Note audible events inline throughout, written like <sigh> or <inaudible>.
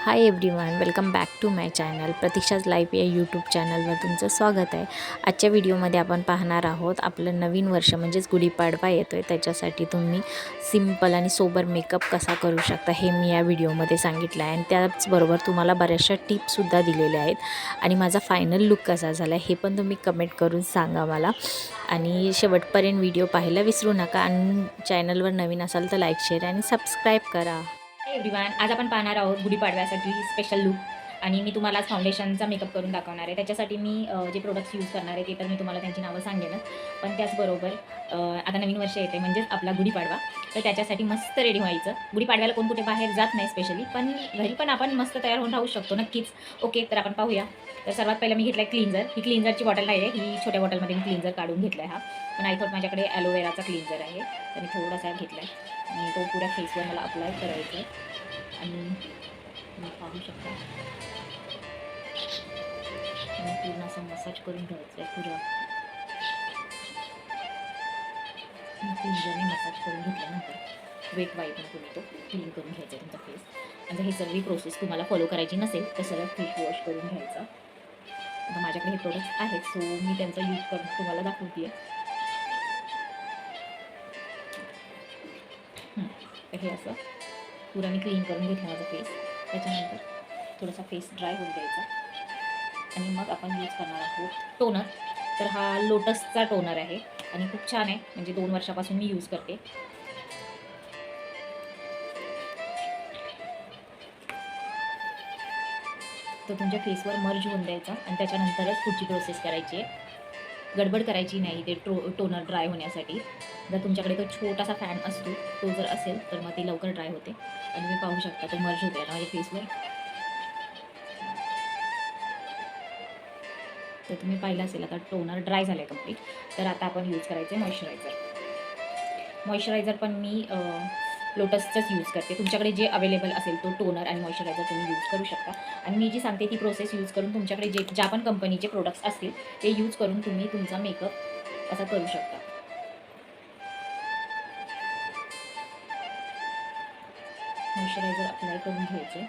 Hi everyone welcome back to my channel Pratiksha's life या YouTube चॅनलवर तुमचं स्वागत आहे. आजच्या व्हिडिओमध्ये आपण पाहणार आहोत आपलं नवीन वर्ष म्हणजेच गुढीपाडवा येतो आहे त्याच्यासाठी तुम्ही सिंपल आणि सोबर मेकअप कसा करू शकता हे मी या व्हिडिओमध्ये सांगितलं आहे. आणि त्याचबरोबर तुम्हाला बऱ्याचशा टिप्ससुद्धा दिलेल्या आहेत. आणि माझा फायनल लुक कसा झाला हे पण तुम्ही कमेंट करून सांगा मला. आणि शेवटपर्यंत व्हिडिओ पाहायला विसरू नका. आणि चॅनलवर नवीन असाल तर लाईक शेअर आणि सबस्क्राईब करा. एव्हरीवन आज आपण पाहणार आहोत गुढीपाडव्यासाठी स्पेशल लुक आणि मी तुम्हाला आज फाउंडेशनचा मेकअप करून दाखवणार आहे. त्याच्यासाठी मी जे प्रोडक्ट्स यूज करणार आहे ते तर मी तुम्हाला त्यांची नावं सांगेनच पण त्याचबरोबर आता नवीन वर्ष येते म्हणजेच आपला गुढीपाडवा. तर त्याच्यासाठी मस्त रेडी व्हायचं. गुढीपाडव्याला कोण कुठे बाहेर जात नाही स्पेशली पण घरी पण आपण मस्त तयार होऊन राहू शकतो नक्कीच. ओके तर आपण पाहूया. तर सर्वात पहिलं मी घेतला आहे क्लिन्झर ही क्लिन्झरची बॉटल नाही आहे ही छोट्या बॉटलमध्ये मी क्लिन्झर काढून घेतला आहे हा. पण आय थॉट माझ्याकडे ॲलोवेराचा क्लिन्झर आहे. तर मी थोडासा घेतला आहे आणि तो पुऱ्या फेसवर मला अप्लाय करायचा आहे आणि पाहू शकता. आणि पूर्ण असं मसाज करून ठेवायचं आहे पुऱ्या क्लिंजरने मसाज करून घेतल्यानंतर वेट वाईटनं तुम्ही तो क्लीन करून घ्यायचा आहे तुमचा फेस आणि हे ही सगळी प्रोसेस तुम्हाला फॉलो करायची नसेल तर सगळं फेस वॉश करून घ्यायचा. आता माझ्याकडे हे प्रोडक्ट्स आहेत सो मी त्यांचा यूज करून तुम्हाला दाखवते. तर हे असं. पुरा मी क्लीन करून घेतला माझा फेस त्याच्यानंतर थोडासा फेस ड्राय होऊन द्यायचा. आणि मग आपण यूज करणार आहोत टोनर तर हा लोटसचा टोनर आहे आणि खूप छान आहे. म्हणजे दोन वर्षापासून मी यूज करते. तो तुमच्या फेसवर मर्ज होऊन द्यायचा आणि त्याच्यानंतरच पुढची प्रोसेस करायची आहे. गडबड करायची नाही ते ट्रो टोनर ड्राय होण्यासाठी. जर तुमच्याकडे तो छोटासा फॅन असतो तो जर असेल तर मग ते लवकर ड्राय होते. आणि तुम्ही पाहू शकता तो मर्ज होते ना माझ्या फेसवर तर तुम्ही पाहिलं असेल आता टोनर ड्राय झालं आहे कंप्लीट तर आता आपण यूज करायचं आहे मॉइश्चरायझर मॉइश्चरायझर पण मी लोटसचंच यूज करते. तुमच्याकडे जे अवेलेबल असेल तो टोनर आणि मॉइश्चरायझर तुम्ही यूज करू शकता. आणि मी जी सांगते ती प्रोसेस यूज करून तुमच्याकडे जे ज्या पण कंपनीचे प्रोडक्ट्स असतील ते यूज करून तुम्ही तुमचा मेकअप असा करू शकता. मॉइश्चरायझर अप्लाय करून घ्यायचे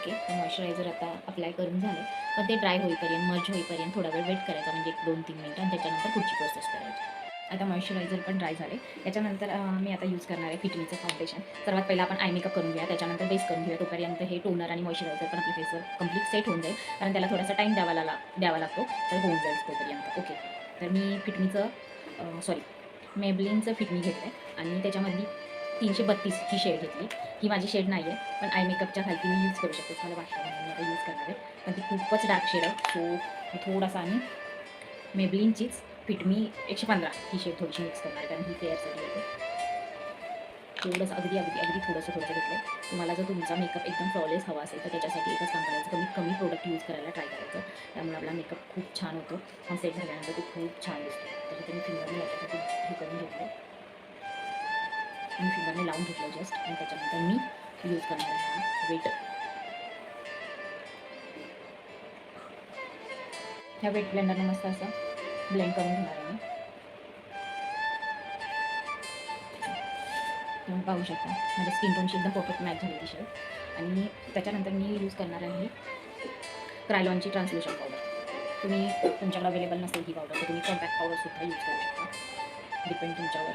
ओके. तर मॉइश्चरायझर आता अप्लाय करून झाले. पण ते ड्राय होईपर्यंत मर्ज होईपर्यंत थोडा वेळ वेट करायचा म्हणजे एक दोन तीन मिनटं. आणि त्याच्यानंतर पुढची प्रोसेस करायची. आता मॉइश्चरायझर पण ड्राय झाले. त्याच्यानंतर मी आता यूज करणार आहे फिटमीचं फाउंडेशन सर्वात पहिला आपण आय मेकअप करून घ्या त्याच्यानंतर बेस करून घेऊया. तोपर्यंत हे टोनर आणि मॉइश्चरायझर पण आपल्या फेसवर कंप्लीट सेट होऊन जाईल. कारण त्याला थोडासा टाईम द्यावा ला द्यावा लागतो. तर होऊन जाईल तोपर्यंत. ओके. तर मी फिटमीचं सॉरी मेबलिनचं फिटमी घेतलं आहे आणि त्याच्यामधली तीनशे बत्तीस ही शेड घेतली. ही माझी शेड नाही आहे पण आय मेकअपच्या खालती मी यूज करू शकते. मला वाटतं म्हणून मी आता यूज करणार आहे. पण ती खूपच डार्क शेड आहे. सो मी थोडासा आणि मेबलिनचीच फिटमी एकशे पंधरा ही शेड थोडीशी मिक्स करणार आहे. कारण ही फेअरसाठी येते थोडंसं अगदी अगदी अगदी थोडंसं थोडंसं घेतलं आहे तुम्हाला जर तुमचा मेकअप एकदम फ्लॉलेस हवा असेल तर त्याच्यासाठी एकच काम करायचं कमीत कमी प्रोडक्ट यूज करायला ट्राय करायचं. त्यामुळे आपला मेकअप खूप छान होतो. हा सेट झाल्यानंतर तो खूप छान दिसतो. त्याच्यात मी फिंगरने याच्यासाठी हे करून घेतलं मी फिंगरने लावून घेतलं जस्ट आणि त्याच्यानंतर मी यूज करणार आहे हा वेट ह्या वेट ब्लेंडरनं मस्त असं ब्लेंड करून घेणार आहे मी. तुम्ही पाहू शकता. माझ्या स्किन टोनशी एकदम परफेक्ट मॅच झाली ती शर्ट आणि त्याच्यानंतर मी यूज करणार आहे क्रायलॉनची ट्रान्सलेशन पावडर तुम्ही तुमच्याकडे अवेलेबल नसेल ही पावडर तर तुम्ही कॉम्पॅक्ट पावडरसुद्धा यूज करू शकता. डिपेंड तुमच्यावर.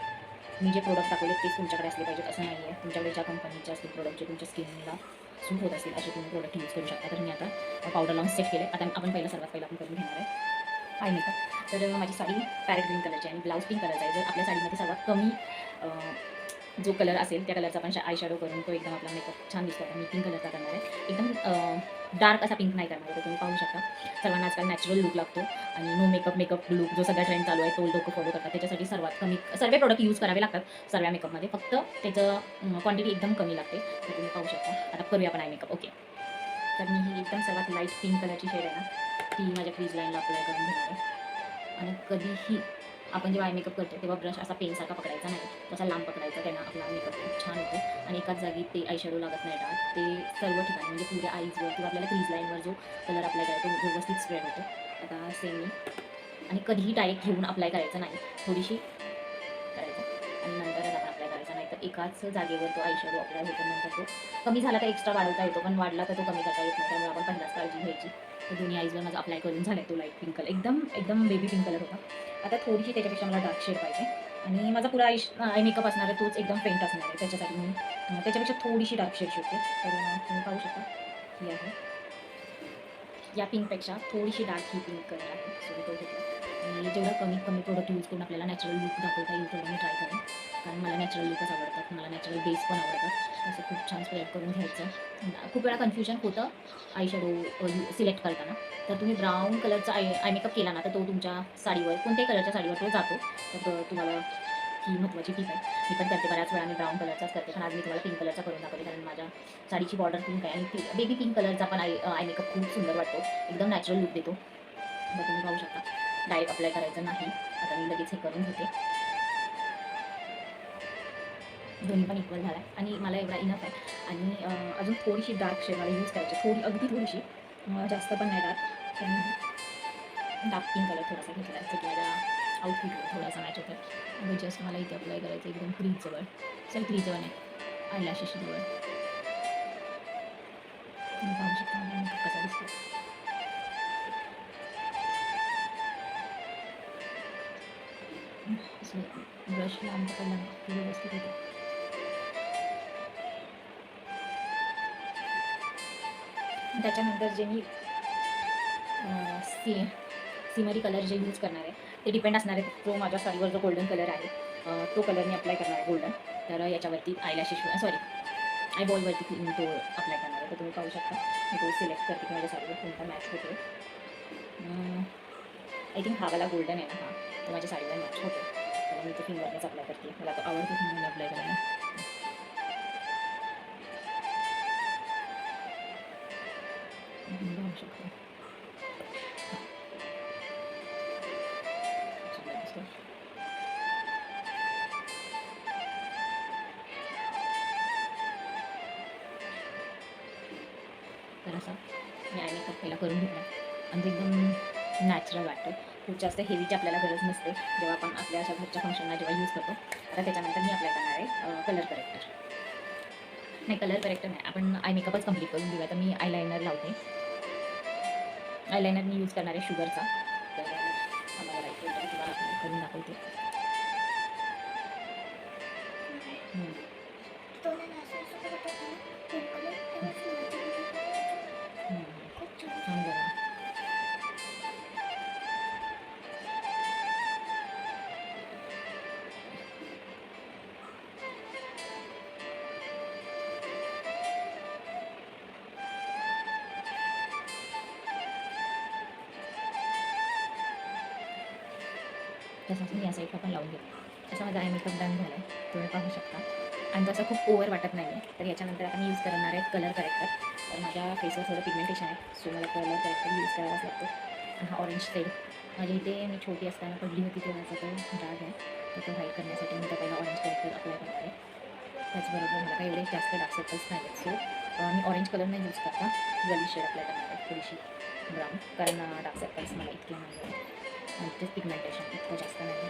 मी जे प्रोडक्ट दाखवले तेच तुमच्याकडे असले पाहिजेत असं नाही आहे तुमच्याकडे ज्या कंपनीचे असतील प्रोडक्ट जे तुमच्या स्किनला सूट होत असतील असे तुम्ही प्रोडक्ट यूज करू शकता. तर मी आता पावडर लावून सेट केले. आता आपण पहिलं सर्वात पहिला आपण करून घेणार आहे. आय मेकअप तर माझी साडी पॅरेट ग्रीन कलरची आहे आणि ब्लाऊज पिंक कलरचा आहे. जर आपल्या साडीमध्ये सर्वात कमी जो कलर असेल त्या कलरचा आपण आय शॅडो करून तो एकदम आपला मेकअप छान दिसतो. मी पिंक कलरचा करणार आहे. एकदम डार्क असा पिंक नाही करणार आहे तुम्ही पाहू शकता. सर्वांना आजकाल नॅचरल लुक लागतो आणि नो मेकअप मेकअप लुक जो सगळा ट्रेंड चालू आहे तो लोक फॉलो करतात. त्याच्यासाठी सर्वात कमी सर्व प्रोडक्ट यूज करावे लागतात सर्व मेकअपमध्ये फक्त त्याचं क्वांटिटी एकदम कमी लागते. तर तुम्ही पाहू शकता. आता करूया आपण आय मेकअप ओके तर मी ही एकदम सर्वात लाइट पिंक कलरची शेड आहे ना ती माझ्या फ्रीज लाईनला अप्लाय करून घेणार आहे. आणि कधीही आपण जेव्हा आय मेकअप करतो तेव्हा ब्रश असा पेनसारखा पकडायचा नाही. तसा लांब पकडायचा त्यांना आपला मेकअप खूप छान होतो आणि एकाच जागी ते आयशॅडो लागत नाही डार्क ते सर्व ठिकाणी म्हणजे पुऱ्या आईजवर किंवा आपल्याला क्रीज लाईनवर जो कलर अप्लाय करायचा तो व्यवस्थित स्प्रेड होतो आता सेम आणि कधीही डायरेक्ट घेऊन अप्लाय करायचं नाही. थोडीशी करायचं. आणि नंतरच आपण अप्लाय करायचा नाही तर एकाच जागेवर तो आयशॅडो अप्लाय होतो नंतर तो कमी झाला तर एक्स्ट्रा वाढवता येतो. पण वाढला तर तो कमी करता येत नाही. त्यामुळे आपण पहिलाच काळजी घ्यायची. तर दोन्ही आईजवर माझा अप्लाय करून झाला तो लाइट पिंक कलर एकदम एकदम बेबी पिंक कलर होता. आता थोडीशी त्याच्यापेक्षा मला डार्क शेड पाहिजे. आणि माझा पुरा आय आय मेकअप असणार आहे तोच एकदम फेंट असणार आहे. त्याच्यासाठी मी त्याच्यापेक्षा थोडीशी डार्क शेड शोधते तर तुम्ही पाहू शकता. ही आहे. या पिंकपेक्षा थोडीशी डार्क ही पिंक कलर आहे. सो मी आणि जेवढं कमीत कमी प्रोडक्ट यूज करून आपल्याला नॅचरल लुक दाखवता येईल तेवढं मी ट्राय करेन. कारण मला नॅचरल लुकच आवडतात मला नॅचरल बेस पण आवडतात. असं खूप छान स्प्रेड करून घ्यायचं. खूप वेळा कन्फ्युजन होतं आय शॅडो सिलेक्ट करताना. तर तुम्ही ब्राऊन कलरचा आय आय मेकअप केला ना तर तो तुमच्या साडीवर कोणत्याही कलरच्या साडीवर तो जातो. तर तुम्हाला ही महत्त्वाची टीप आहे. मी पण करते बऱ्याच वेळा मी ब्राऊन कलरचाच करते पण आज मी तुम्हाला पिंक कलरचा करून दाखवते कारण माझ्या साडीची बॉर्डर पिंक आहे आणि बेबी पिंक कलरचा पण आय आय मेकअप खूप सुंदर वाटतो. एकदम नॅचरल लुक देतो. तर तुम्ही पाहू शकता. डायरेक्ट अप्लाय करायचं नाही. आता मी लगेच हे करून घेते. दोन्ही पण इक्वल झाला आहे आणि मला एवढा इनफ आहे. आणि अजून थोडीशी डार्क शेड मला यूज करायची थोडी अगदी थोडीशी जास्त पण नाही डार्क पण डार्क पिंक कलर थोडासा घेतला असतो की माझ्या आउटफिटवर थोडासा मॅच होतं म्हणजे जस्ट मला इथे अप्लाय करायचं एकदम क्रीजजवळ सर क्रीजजवळ नाही. आयलॅशेस जवळ. पाहू शकता कसा दिसतो ब्रश लांब पकडला व्यवस्थित होते त्याच्यानंतर जे मी सी सिमरी कलर जे यूज करणार आहे ते डिपेंड असणार आहे तो माझ्या साडीवर जो गोल्डन कलर आहे तो कलर मी अप्लाय करणार आहे गोल्डन तर याच्यावरती आयलॅशेश सॉरी आय बॉलवरती तो अप्लाय करणार आहे. तर तुम्ही पाहू शकता मी तो सिलेक्ट करते की माझ्या साडीवर कोणता मॅच होतो आय थिंक हा वाला गोल्डन आहे ना हा. तो माझ्या साडीवर मॅच होतो मी तो फिंगरनेच अप्लाय करते. मला तो आवडतो फिंगरने अप्लाय करायला तर असा मी आय पहिला करून घेतला. आणि एकदम नॅचरल वाटतं. खूप जास्त हेवीची आपल्याला गरज नसते जेव्हा आपण आपल्या अशा घरच्या फंक्शनला जेव्हा यूज करतो आता त्याच्यानंतर मी अप्लाय करणार आहे कलर करेक्टर नाही कलर करेक्टर नाही आपण आय मेकअपच कंप्लीट करून घेऊया तर मी आयलायनर लावते. आयलायनर मी यूज करणार आहे शुगरचा तर करून दाखवते. हम्म. तसंच मी या साईडला पण लावून घेते तसं माझा आय मेकअप डन झाला आहे तुम्ही पाहू शकता. आणि तसं खूप ओव्हर वाटत नाही आहे तर याच्यानंतर आता मी यूज करणार आहे कलर करेक्टर तर माझ्या फेसवर थोडं पिगमेंटेशन आहे. सो मला कलर करेक्टर यूज करावाच लागतो. आणि हा ऑरेंज शेड माझ्या इथे मी छोटी असताना पडली होती तेव्हाचा तो डाग आहे. तर तो व्हाईट करण्यासाठी मी त्याला पहिला ऑरेंज करेक्टर अप्लाय करते. त्याचबरोबर मला काही एवढे जास्त डार्क सर्कल्स नाही आहेत सो मी ऑरेंज कलर नाही यूज करता. गली शेड अप्लाय करणार आहे. थोडीशी ब्राऊन कारण डार्क सर्कल्स मला इतके नाही आहेत पिगमेंटेशन इतकं जास्त नाही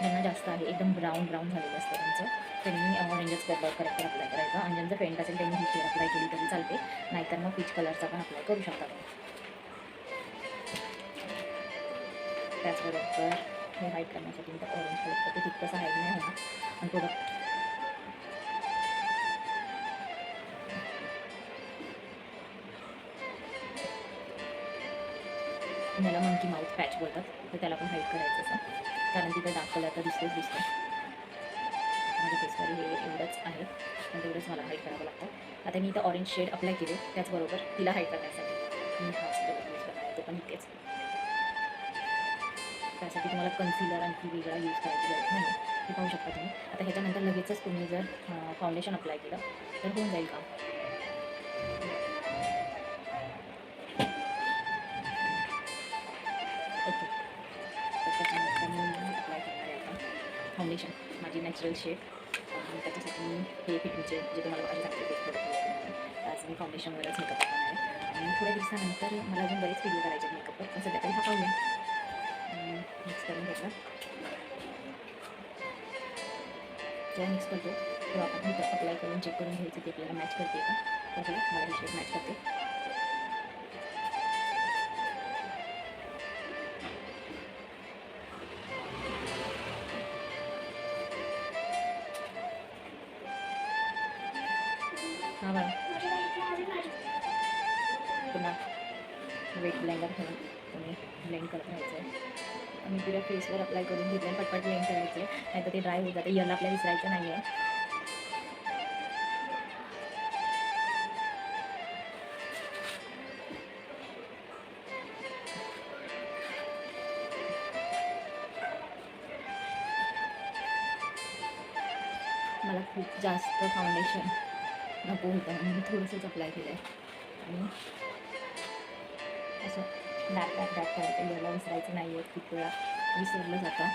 ज्यांना जास्त आहे एकदम ब्राऊन ब्राऊन झालेलं असतं त्यांचं. त्यांनी ऑरेंजच कलर करेक्टर अप्लाय करायचा. आणि ज्यांचं पेंट असेल त्यांनी ही शेड अप्लाय केली तरी चालते. नाहीतर मग पीच कलरचा पण अप्लाय करू शकता त्याचबरोबर हे व्हाईट करण्यासाठी ऑरेंज कलर ते तितकंसं हाईट नाही होणार. आणि प्रोडक्ट याला मंकी माउथ पॅच बोलतात. तर त्याला पण हाईट करायचं असं. कारण तिथं दाखवलं तर दिसतोच दिसतो माझ्या फेसवर हे एवढंच आहे. पण तेवढंच मला हाईट करावं लागतं. आता मी इथं ऑरेंज शेड अप्लाय केले. त्याचबरोबर तिला हाईट करण्यासाठी. मी हाच कलर यूज करणार आहे तो पण इतकेच. त्यासाठी तुम्हाला कन्सिलर आणखी वेगळा यूज करायची गरज नाही हे पाहू शकता तुम्ही. आता ह्याच्यानंतर लगेचच तुम्ही जर फाउंडेशन अप्लाय केलं तर होऊन जाईल काम. नॅचरल शेड आणि त्याच्यासाठी मी हे फिटिंगचे म्हणजे जे तुम्हाला माझे सांगते ते आज मी फाउंडेशनवरच मेकअप करणार आहे. आणि थोड्या दिवसानंतर मला अजून बरेच व्हिडिओ करायचे मेकअपवर पण सध्या तरी हा पाहूया. मिक्स करून घेतला जेव्हा मिक्स करतो तेव्हा आपण मेकअप अप्लाय करून चेक करून घ्यायचं ते आपल्याला मॅच करते का? तर मला ही शेड मॅच करते. ब्लेंड करत राहायचं आहे आणि पुऱ्या फेसवर अप्लाय करून घेतलं आणि पटपट ब्लेंड करायचं आहे नाही तर ते ड्राय होत जाते. यल आपल्या विसरायचं नाही आहे मला खूप जास्त फाउंडेशन नको होतं म्हणून थोडंसंच अप्लाय केलं आहे आणि असं. डॅक डॅक डॅक करायचं याला विसरायचं नाही आहे खूप वेळा विसरलं जातं.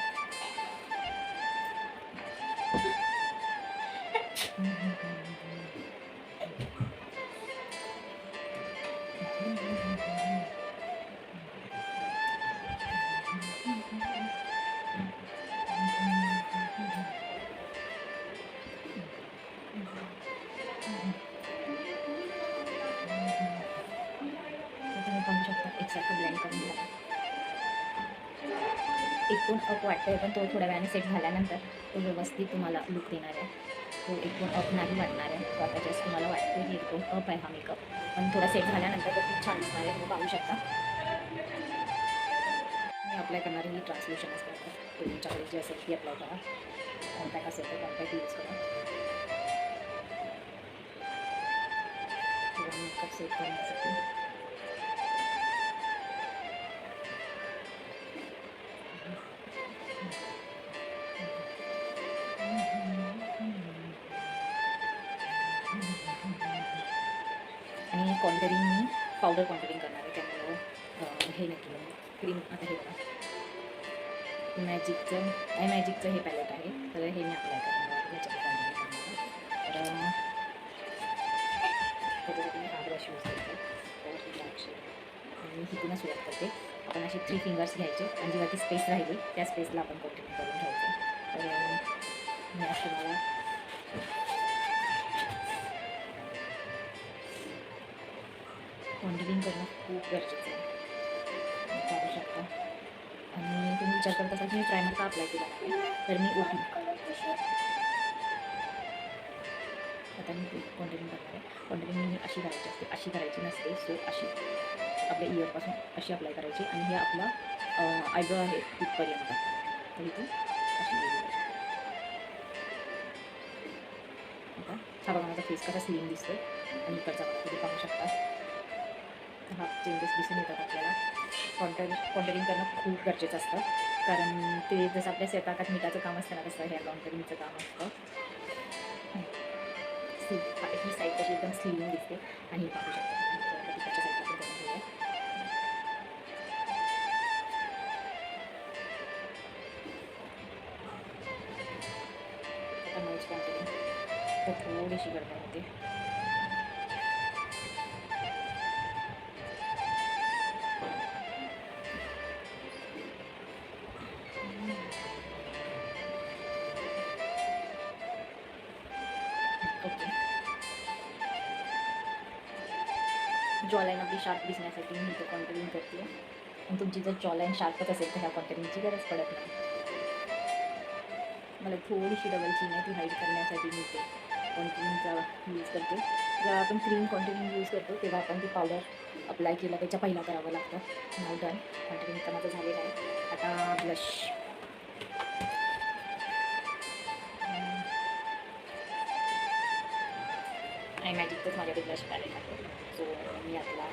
<laughs> एकूण अप वाटतोय पण तो थोड्या वेळाने सेट झाल्यानंतर तो व्यवस्थित तुम्हाला लुक देणार आहे. तो एकूण अप नाही वाटणार आहे. तो आता जस्ट तुम्हाला वाटतो की एकूण अप आहे हा मेकअप पण थोडा सेट झाल्यानंतर तो खूप छान दिसणार आहे. तुम्ही पाहू शकता. मी अप्लाय करणार ही ट्रान्सलेशन असतात तुमच्याकडे जे असेल ती अप्लाय करा. कॉन्टॅक्ट असेल तर कॉन्टॅक्ट यूज करा. मेकअप सेट करण्यासाठी. पावडर कॉन्टरिंग करणार आहे त्यामुळं हे नक्की क्रीम आता हे बघा. मॅजिकचं आय मॅजिकचं हे पॅलेट आहे. तर हे मी अप्लाय करणार आहे याच्यात करणार आहे. तर त्याच्यासाठी मी हा ब्रश यूज करते. तर ही black shade. आणि हिथूनच सुरुवात करते. आपण असे थ्री फिंगर्स घ्यायचे. आणि जेव्हा ती स्पेस राहिली त्या स्पेसला आपण कंटिन्यू करून घ्यायचं तर मी असं मला मॉनिटरिंग करणं खूप गरजेचं आहे. चालू शकता. आणि तुम्ही विचार करत असाल की मी प्रायमर का अप्लाय केला तर मी ओपी आता मी कॉन्टिन्यू करणार आहे कॉन्टिन्यू मी अशी करायची असते. अशी करायची नसते. सो अशी. आपल्या इयरपासून अशी अप्लाय करायची. आणि हे आपला आयब्रो आहे तिथपर्यंत तर इथे अशी आता हा बघा माझा फेस कसा स्लिम दिसतो आणि इकडचा बघा तुम्ही पाहू शकता. हा चेंजेस दिसून येतात आपल्याला. कॉन्टर कॉन्टरिंग करणं खूप गरजेचं असतं. कारण ते जसं आपल्या स्वयंपाकात मिठाचं काम असतं ना तसं कॉन्टरिंगचं काम असतं. स्ली ही साईड कशी एकदम स्लिम दिसते. आणि हे पाहू शकतो थोडीशी गडबड होते. जॉलाईन आपली शार्प दिसण्यासाठी मी इथे कॉन्टरिंग करते आणि तुमची जर जॉलाईन शार्पच असेल तर ह्या कॉन्टरिंगची गरज पडत नाही. मला थोडीशी डबल चीन आहे ती हाईड करण्यासाठी मी ते कॉन्टिन्यूचा यूज करते. जेव्हा आपण क्रीम कॉन्टिन्यू यूज करतो तेव्हा आपण ती पावडर अप्लाय केलं त्याच्या पहिला करावं लागतं. नऊ डन तर माझं झालेलं आहे. आता ब्लश आय मॅजिकच माझ्याकडे ब्लश पॅलेट आहे सो मी आपला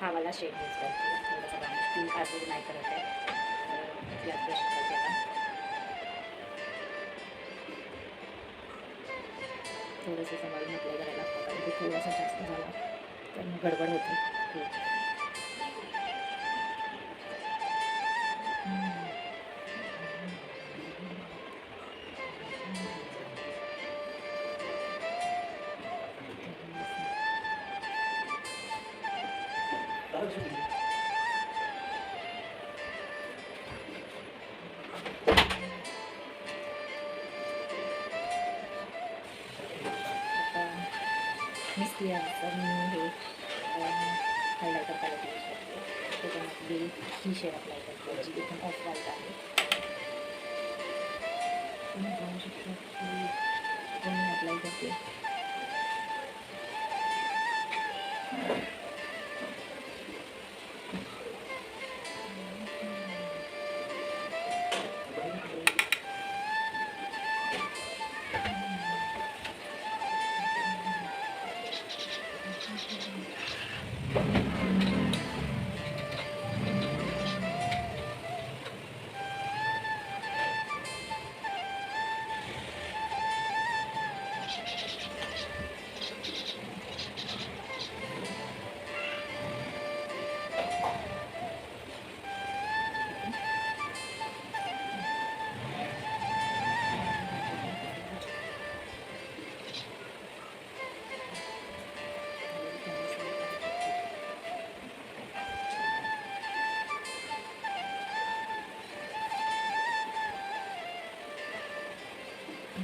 हा मला शेड यूज करते थोडासा ब्राउन स्किन आज नाही करत आहे याच ब्रश करते थोडंसं सांभाळून आपल्या करायला लागतं कारण ते थोडासा जास्त झाला तर मग गडबड होते शेड अप्लाय करते जी एकदम ऑफ व्हाईट आहे तुम्ही पाहू शकता की पण अप्लाय करते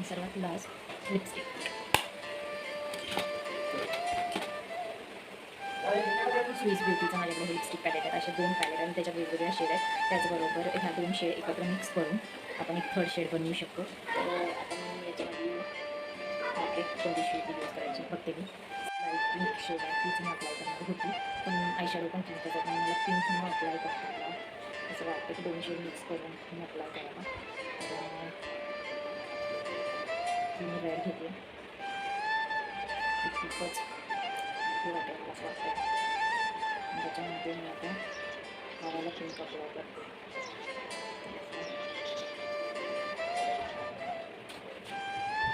सर्वात लास्ट लिपस्टिक स्वीस ब्युटीचा माझ्याकडे लिपस्टिक पॅलेट आहेत असे दोन पॅलेट आणि त्याच्या वेगवेगळ्या शेड आहेत. त्याचबरोबर ह्या दोन शेड एकत्र मिक्स करून आपण एक थर्ड शेड बनवू शकतो. तर आपण याच्यामध्ये आपले कोणती शेड यूज करायची बघते मी. लाइट पिंक शेड आहे. तीच मी अप्लाय करणार होती. पण आय पण पिंक त्याच्यात मला पिंक म्हणून अप्लाय करता असं वाटतं की दोन शेड मिक्स करून मी अप्लाय करावा. मी रेड घेते खूपच हे वाटतं त्याच्यामध्ये मी आता हवाला पिंक अप्लाय करते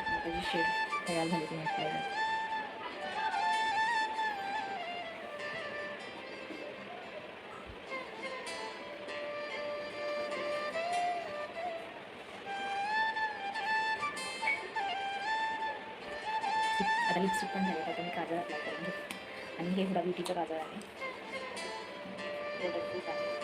आता जी शेड तयार झाली ती मी आता लिपस्टिक पण झाली आता मी काजळ अप्लाय करून घेते. आणि हे हुडा ब्युटीचं काजळ आहे. प्रोडक्ट आहे.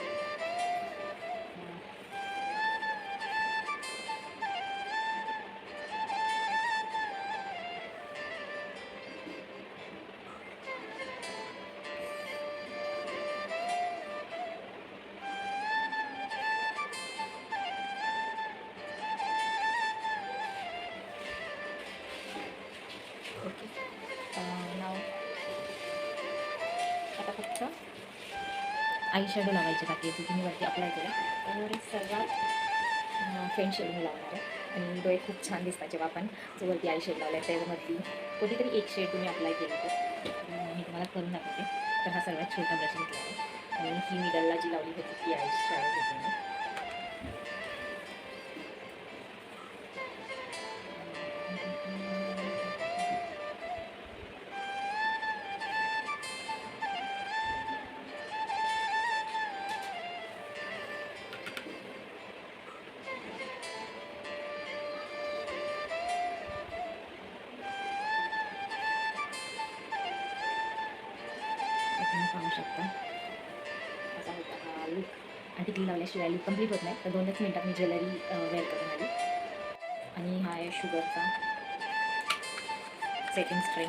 आता फक्त आई शॅडो लावायचे बाकी आहे तुम्ही वरती अप्लाय केला. त्यामुळे सर्वात फेंट शेड मी लावणार आहे. आणि डोळे खूप छान दिसतात जेव्हा आपण जो वरती आई शेड लावला आहे त्यावरती कुठेतरी एक शेड तुम्ही अप्लाय केलं तर. मी तुम्हाला करून दाखवते. तर हा सर्वात छोटा ब्रश घेतला आहे. आणि ही मिडलला जी लावली होती ती आई शॅडो घेतली पाहू शकता. असा होता. हा लुक आणि टिकली लावल्याशिवाय लुक कंप्लीट होत नाही. तर दोनच मिनटात मी ज्वेलरी वेअर करून आली. आणि हा आहे शुगरचा सेटिंग स्प्रे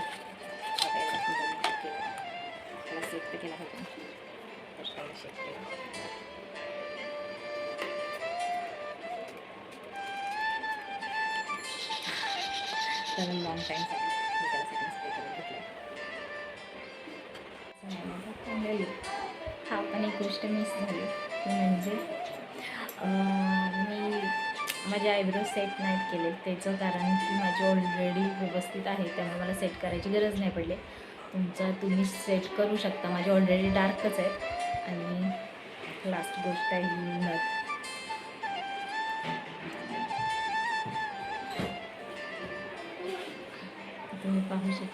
त्याला सेट तर केला होता. तर त्याला शेक केला. तर लॉंग टाईमसाठी मी त्याला सेटिंग स्प्रे करून घेतला. हा पण एक गोष्ट मिस झाली. ती म्हणजे मी माझे आयब्रो सेट नाहीत केले. त्याचं कारण की माझे ऑलरेडी व्यवस्थित आहे त्यामुळे मला सेट करायची गरज नाही पडली. तुमचा तुम्ही सेट करू शकता. माझे ऑलरेडी डार्कच आहेत आणि लास्ट गोष्ट आहे ही नथ तुम्ही पाहू शकता.